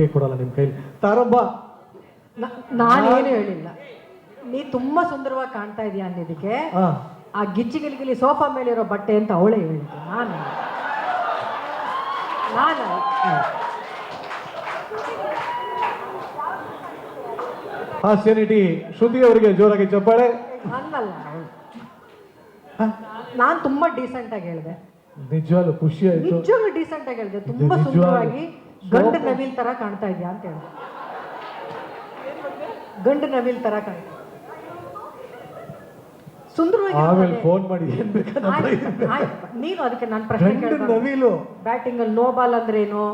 ಕೈ ಕೊಡಲ್ಲ ನಿಮ್ಮ ಕೈಲಿ. ತಾರಬ್ಬ ನಾನು ಏನು ಹೇಳಿಲ್ಲ. ನೀ ತುಂಬಾ ಸುಂದರವಾಗಿ ಕಾಣ್ತಾ ಇದೀಯ ಅನ್ನೋದಕ್ಕೆ ಆ ಆ ಗಿಚ್ಚಿಗಿಲಿಗಿಲಿ ಸೋಫಾ ಮೇಲೆ ಇರೋ ಬಟ್ಟೆ ಅಂತ ಅವಳೇ ಹೇಳಿದ್ದು. ನಾನು. ನಾನು. ಹಾಸ್ಯನಿಟಿ ಶ್ರುತಿ ಅವರಿಗೆ ಜೋರಾಗಿ ಚಪ್ಪಾಳೆ. ಅಲ್ಲಲ್ಲ ನಾನು ತುಂಬಾ ಡೀಸೆಂಟ್ ಆಗಿ ಹೇಳಿದೆ. ನಿಜವಾಗ್ಲೂ ಖುಷಿ ಆಯ್ತು. ನಿಜವಾಗ್ಲೂ ಡೀಸೆಂಟ್ ಆಗಿ ಹೇಳಿದೆ. ತುಂಬಾ ಸುಂದರವಾಗಿ ಗಂಡು ನವಿಲ್ ತರ ಕಾಣ್ತಾ ಇದೆಯಾ ಅಂತ ಹೇಳಿ. ಗಂಡು ನವಿಲ್ ತರ ಕಾಣ್ತಾ ಸುಂದರವಾಗಿ ಆಮೇಲೆ ಫೋನ್ ಮಾಡಿ ಏನ್ ನೀನು ಅದಕ್ಕೆ ನಾನು ಪ್ರಶ್ನೆ ನವಿಲು. ಬ್ಯಾಟಿಂಗ್ ಅಲ್ಲಿ ನೋ ಬಾಲ್ ಅಂದ್ರೇನು?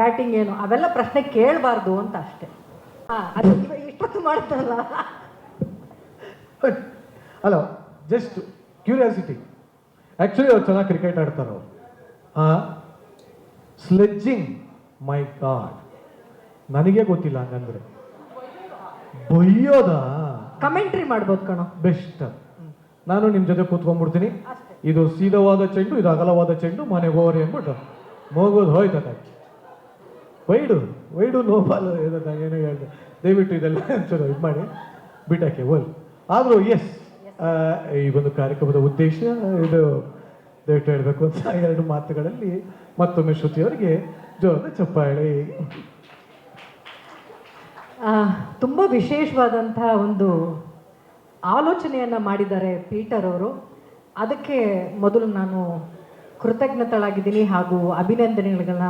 ಬ್ಯಾಟಿಂಗ್ ಏನು? ಅವೆಲ್ಲ ಪ್ರಶ್ನೆ ಕೇಳಬಾರ್ದು ಅಂತ ಅಷ್ಟೇ. ಅದು ಇಷ್ಟೊತ್ತು ಮಾಡ್ತಾರಲ್ಲ. ಅಲ್ಲ ಜಸ್ಟ್ ಕ್ಯೂರಿಯಾಸಿಟಿ ಆ್ಯಕ್ಚುಲಿ ಅವ್ರು ಚೆನ್ನಾಗಿ ಕ್ರಿಕೆಟ್ ಆಡ್ತಾರೆ ಅವರು ಸ್ಲೆಡ್ಜಿಂಗ್ ಮೈ ಗಾಡ್ ನನಗೆ ಗೊತ್ತಿಲ್ಲ ಹಂಗಂದ್ರೆ. ಬೈಯೋದ ಕಮೆಂಟ್ರಿ ಮಾಡ್ಬೋದು ಕಣೋ. ಬೆಸ್ಟ್. ನಾನು ನಿಮ್ಮ ಜೊತೆ ಕೂತ್ಕೊಂಡ್ಬಿಡ್ತೀನಿ. ಇದು ಸೀದವಾದ ಚೆಂಡು ಇದು ಅಗಲವಾದ ಚೆಂಡು ಮನೆಗೆ ಹೋಗ್ರಿ ಅಂದ್ಬಿಟ್ಟು. ಮೋಗೋದು ಅದಕ್ಕೆ ವೈಡು ವೈಡು ನೋ ಬಾಲ್ ಏನೋ ಹೇಳಿದೆ. ದಯವಿಟ್ಟು ಇದೆಲ್ಲ ಒಂಚೂರು ಇದು ಮಾಡಿ. ಬಿಟ್ಟಕ್ಕೆ ಓಲ್ ಆದರೂ ಎಸ್ ಈ ಒಂದು ಕಾರ್ಯಕ್ರಮದ ಉದ್ದೇಶ ಇದು ದಯವಿಟ್ಟು ಹೇಳಬೇಕು ಅಂತ ಎರಡು ಮಾತುಗಳಲ್ಲಿ ಮತ್ತೊಮ್ಮೆ ಶ್ರುತಿಯವರಿಗೆ ಜೋರದ ಚಪ್ಪಾಳೆ. ತುಂಬ ವಿಶೇಷವಾದಂತಹ ಒಂದು ಆಲೋಚನೆಯನ್ನು ಮಾಡಿದ್ದಾರೆ ಪೀಟರ್ ಅವರು. ಅದಕ್ಕೆ ಮೊದಲು ನಾನು ಕೃತಜ್ಞತಳಾಗಿದ್ದೀನಿ ಹಾಗೂ ಅಭಿನಂದನೆಗಳನ್ನ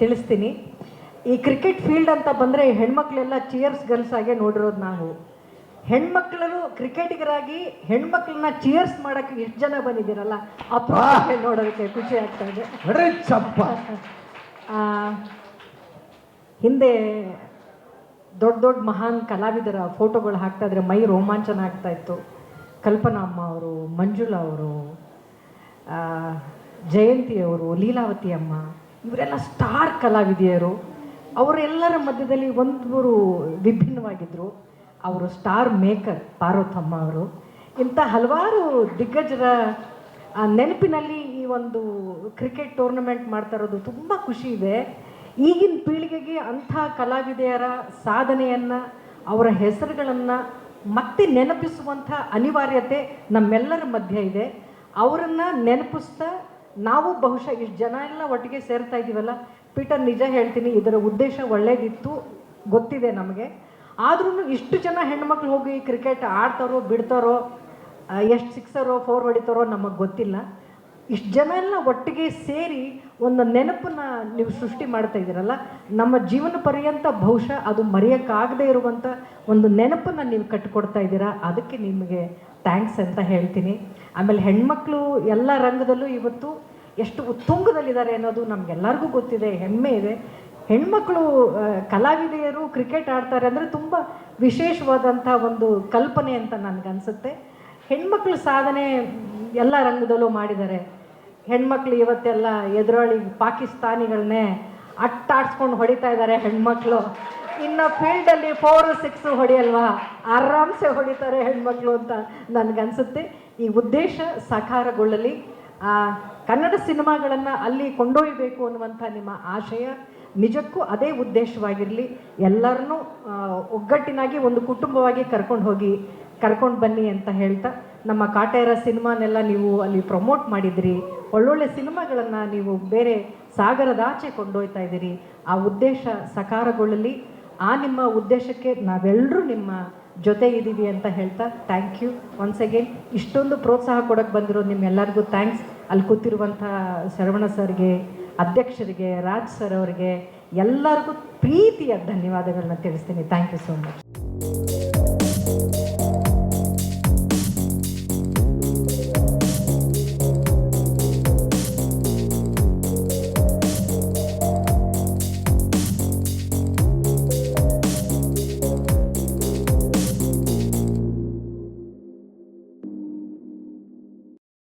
ತಿಳಿಸ್ತೀನಿ. ಈ ಕ್ರಿಕೆಟ್ ಫೀಲ್ಡ್ ಅಂತ ಬಂದರೆ ಹೆಣ್ಮಕ್ಳೆಲ್ಲ ಚಿಯರ್ಸ್ ಗರ್ಲ್ಸ್ ಆಗೇ ನೋಡಿರೋದು ನಾವು. ಹೆಣ್ಮಕ್ಳು ಕ್ರಿಕೆಟಿಗರಾಗಿ ಹೆಣ್ಮಕ್ಳನ್ನ ಚಿಯರ್ಸ್ ಮಾಡಕ್ಕೆ ಎಷ್ಟು ಜನ ಬಂದಿದ್ದೀರಲ್ಲ? ಅಪ್ಪ ನೋಡೋದಕ್ಕೆ ಖುಷಿ ಆಗ್ತಾ ಇದೆ. ಹಿಂದೆ ದೊಡ್ಡ ದೊಡ್ಡ ಮಹಾನ್ ಕಲಾವಿದರ ಫೋಟೋಗಳು ಹಾಕ್ತಾ ಇದ್ರೆ ಮೈ ರೋಮಾಂಚನ ಆಗ್ತಾ ಇತ್ತು. ಕಲ್ಪನಾ ಅಮ್ಮ ಅವರು ಮಂಜುಳಾ ಅವರು ಜಯಂತಿ ಅವರು ಲೀಲಾವತಿ ಅಮ್ಮ ಇವರೆಲ್ಲ ಸ್ಟಾರ್ ಕಲಾವಿದೆಯರು. ಅವರೆಲ್ಲರ ಮಧ್ಯದಲ್ಲಿ ಒಂದೂರು ವಿಭಿನ್ನವಾಗಿದ್ದರು ಅವರು ಸ್ಟಾರ್ ಮೇಕರ್ ಪಾರ್ವತಮ್ಮ ಅವರು. ಇಂಥ ಹಲವಾರು ದಿಗ್ಗಜರ ನೆನಪಿನಲ್ಲಿ ಈ ಒಂದು ಕ್ರಿಕೆಟ್ ಟೂರ್ನಮೆಂಟ್ ಮಾಡ್ತಾ ಇರೋದು ತುಂಬ ಖುಷಿ ಇದೆ. ಈಗಿನ ಪೀಳಿಗೆಗೆ ಅಂಥ ಕಲಾವಿದೆಯರ ಸಾಧನೆಯನ್ನು, ಅವರ ಹೆಸರುಗಳನ್ನು ಮತ್ತೆ ನೆನಪಿಸುವಂಥ ಅನಿವಾರ್ಯತೆ ನಮ್ಮೆಲ್ಲರ ಮಧ್ಯೆ ಇದೆ. ಅವರನ್ನು ನೆನಪಿಸ್ತಾ ನಾವು ಬಹುಶಃ ಇಷ್ಟು ಜನ ಎಲ್ಲ ಒಟ್ಟಿಗೆ ಸೇರ್ತಾ ಇದ್ದೀವಲ್ಲ ಪೀಟರ್, ನಿಜ ಹೇಳ್ತೀನಿ, ಇದರ ಉದ್ದೇಶ ಒಳ್ಳೇದಿತ್ತು, ಗೊತ್ತಿದೆ ನಮಗೆ. ಆದ್ರೂ ಇಷ್ಟು ಜನ ಹೆಣ್ಮಕ್ಳು ಹೋಗಿ ಕ್ರಿಕೆಟ್ ಆಡ್ತಾರೋ, ಬಿಡ್ತಾರೋ ಎಷ್ಟು ಸಿಕ್ಸರೋ ಫೋರ್ ಹೊಡಿತಾರೋ ನಮಗೆ ಗೊತ್ತಿಲ್ಲ. ಇಷ್ಟು ಜನ ಎಲ್ಲ ಒಟ್ಟಿಗೆ ಸೇರಿ ಒಂದು ನೆನಪನ್ನ ನೀವು ಸೃಷ್ಟಿ ಮಾಡ್ತಾ ಇದ್ದೀರಲ್ಲ, ನಮ್ಮ ಜೀವನ ಪರ್ಯಂತ ಬಹುಶಃ ಅದು ಮರೆಯೋಕ್ಕಾಗದೇ ಇರುವಂಥ ಒಂದು ನೆನಪನ್ನು ನೀವು ಕಟ್ಟಿಕೊಡ್ತಾ ಇದ್ದೀರಾ, ಅದಕ್ಕೆ ನಿಮಗೆ ಥ್ಯಾಂಕ್ಸ್ ಅಂತ ಹೇಳ್ತೀನಿ. ಆಮೇಲೆ ಹೆಣ್ಮಕ್ಳು ಎಲ್ಲ ರಂಗದಲ್ಲೂ ಇವತ್ತು ಎಷ್ಟು ಉತ್ತುಂಗದಲ್ಲಿದ್ದಾರೆ ಅನ್ನೋದು ನಮಗೆಲ್ಲರಿಗೂ ಗೊತ್ತಿದೆ, ಹೆಮ್ಮೆ ಇದೆ. ಹೆಣ್ಮಕ್ಳು ಕಲಾವಿದೆಯರು ಕ್ರಿಕೆಟ್ ಆಡ್ತಾರೆ ಅಂದರೆ ತುಂಬ ವಿಶೇಷವಾದಂಥ ಒಂದು ಕಲ್ಪನೆ ಅಂತ ನನಗನ್ಸುತ್ತೆ. ಹೆಣ್ಮಕ್ಳು ಸಾಧನೆ ಎಲ್ಲ ರಂಗದಲ್ಲೂ ಮಾಡಿದ್ದಾರೆ. ಹೆಣ್ಮಕ್ಳು ಇವತ್ತೆಲ್ಲ ಎದುರಾಳಿ ಪಾಕಿಸ್ತಾನಿಗಳನ್ನೇ ಅಟ್ಟಾಡ್ಸ್ಕೊಂಡು ಹೊಡಿತಾ ಇದ್ದಾರೆ ಹೆಣ್ಮಕ್ಳು. ಇನ್ನು ಫೀಲ್ಡಲ್ಲಿ ಫೋರ್ ಸಿಕ್ಸ್ ಹೊಡೆಯಲ್ವಾ? ಆರಾಮ್ಸೆ ಹೊಡಿತಾರೆ ಹೆಣ್ಮಕ್ಳು ಅಂತ ನನಗನ್ಸುತ್ತೆ. ಈ ಉದ್ದೇಶ ಸಾಕಾರಗೊಳ್ಳಲಿ. ಕನ್ನಡ ಸಿನಿಮಾಗಳನ್ನು ಅಲ್ಲಿ ಕೊಂಡೊಯ್ಯಬೇಕು ಅನ್ನುವಂಥ ನಿಮ್ಮ ಆಶಯ. ನಿಜಕ್ಕೂ ಅದೇ ಉದ್ದೇಶವಾಗಿರಲಿ, ಎಲ್ಲರನ್ನೂ ಒಗ್ಗಟ್ಟಿನಾಗಿ ಒಂದು ಕುಟುಂಬವಾಗಿ ಕರ್ಕೊಂಡು ಹೋಗಿ, ಕರ್ಕೊಂಡು ಬನ್ನಿ ಅಂತ ಹೇಳ್ತಾ, ನಮ್ಮ ಕಾಟೇರ ಸಿನಿಮಾನೆಲ್ಲ ನೀವು ಅಲ್ಲಿ ಪ್ರಮೋಟ್ ಮಾಡಿದ್ರಿ. ಒಳ್ಳೊಳ್ಳೆ ಸಿನಿಮಾಗಳನ್ನು ನೀವು ಬೇರೆ ಸಾಗರದಾಚೆ ಕೊಂಡೊಯ್ತಾ ಇದ್ದೀರಿ. ಆ ಉದ್ದೇಶ ಸಕಾರಗೊಳ್ಳಲಿ. ಆ ನಿಮ್ಮ ಉದ್ದೇಶಕ್ಕೆ ನಾವೆಲ್ಲರೂ ನಿಮ್ಮ ಜೊತೆ ಇದ್ದೀವಿ ಅಂತ ಹೇಳ್ತಾ, ಥ್ಯಾಂಕ್ ಯು. ಒನ್ಸ್ ಅಗೇನ್ ಇಷ್ಟೊಂದು ಪ್ರೋತ್ಸಾಹ ಕೊಡೋಕ್ಕೆ ಬಂದಿರೋ ನಿಮ್ಮೆಲ್ಲರಿಗೂ. ಥ್ಯಾಂಕ್ಸ್ ಅಲ್ಲಿ ಕೂತಿರುವಂಥ ಶರವಣ ಸರ್ಗೆ ಅಧ್ಯಕ್ಷರಿಗೆ ರಾಜ್ ಸರ್ ಅವರಿಗೆ ಎಲ್ಲರಿಗೂ ಪ್ರೀತಿಯ ಧನ್ಯವಾದಗಳನ್ನ ತಿಳಿಸ್ತೀನಿ. Thank you so much